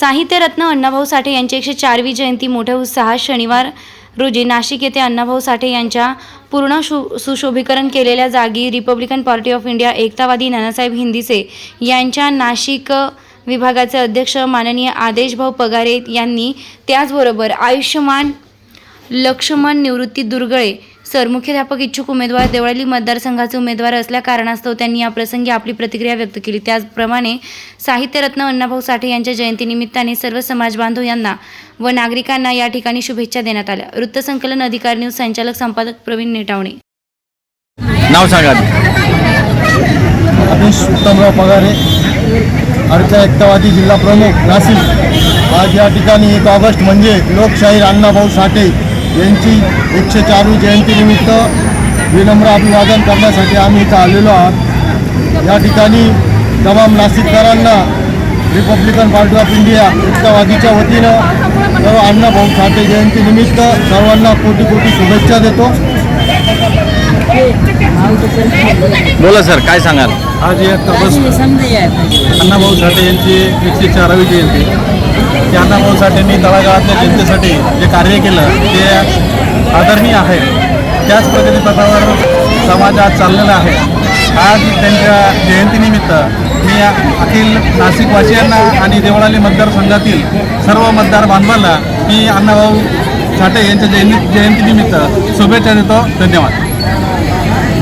साहित्यरत्न अण्णाभाऊ साठे यांची एकशे चारवी जयंती. मोठ्या उत्साहात शनिवार रोजी नाशिक येथे अण्णाभाऊ साठे यांच्या पूर्ण शु सुशोभीकरण केलेल्या जागी Republican Party of India Ektavadi Nanasaheb हिंदीसे यांच्या नाशिक विभागाचे अध्यक्ष माननीय आदेशभाऊ पगारे यांनी त्याचबरोबर आयुष्यमान लक्ष्मण निवृत्ती दुर्गळे सर मुख्याध्यापक इच्छुक उमेदवार देवळाली मतदारसंघाचे उमेदवार असल्या कारणास्तव त्यांनी या प्रसंगी आपली प्रतिक्रिया व्यक्त केली. त्याचप्रमाणे साहित्यरत्न अण्णाभाऊ साठे यांच्या जयंतीनिमित्ताने सर्व समाज बांधव यांना व नागरिकांना या ठिकाणी शुभेच्छा देण्यात आल्या. वृत्तसंकलन अधिकारी न्यूज संचालक संपादक प्रवीण नेटावणे. नाव सांगा. उत्तमराव पगारे अर्चा एकतावादी जिल्हा प्रमुख नाशिक. आज या ठिकाणी एक ऑगस्ट म्हणजे लोकशाहीर अण्णाभाऊ साठे यांची एकशे चारवी जयंतीनिमित्त विनम्र अभिवादन करण्यासाठी आम्ही इथं आलेलो आहोत. या ठिकाणी तमाम नाशिककरांना रिपब्लिकन पार्टी ऑफ इंडिया एकतावादीच्या वतीनं सर्व अण्णाभाऊ साठे जयंतीनिमित्त सर्वांना कोटी कोटी शुभेच्छा देतो. बोला सर काय सांगाल? आज एक अण्णाभाऊ साठे यांची एकशे चारावी जयंती. ते अण्णाभाऊ साठेंनी तळागाळातल्या जनतेसाठी जे कार्य केलं ते आदरणीय आहे. त्याच प्रगतीपथावर समाज आज चाललेला आहे. आज त्यांच्या जयंतीनिमित्त मी अखिल नाशिकवासियांना आणि देवळाली मतदारसंघातील सर्व मतदार बांधवांना मी अण्णाभाऊ साठे यांच्या जयंती जयंतीनिमित्त शुभेच्छा देतो. धन्यवाद. Thank you.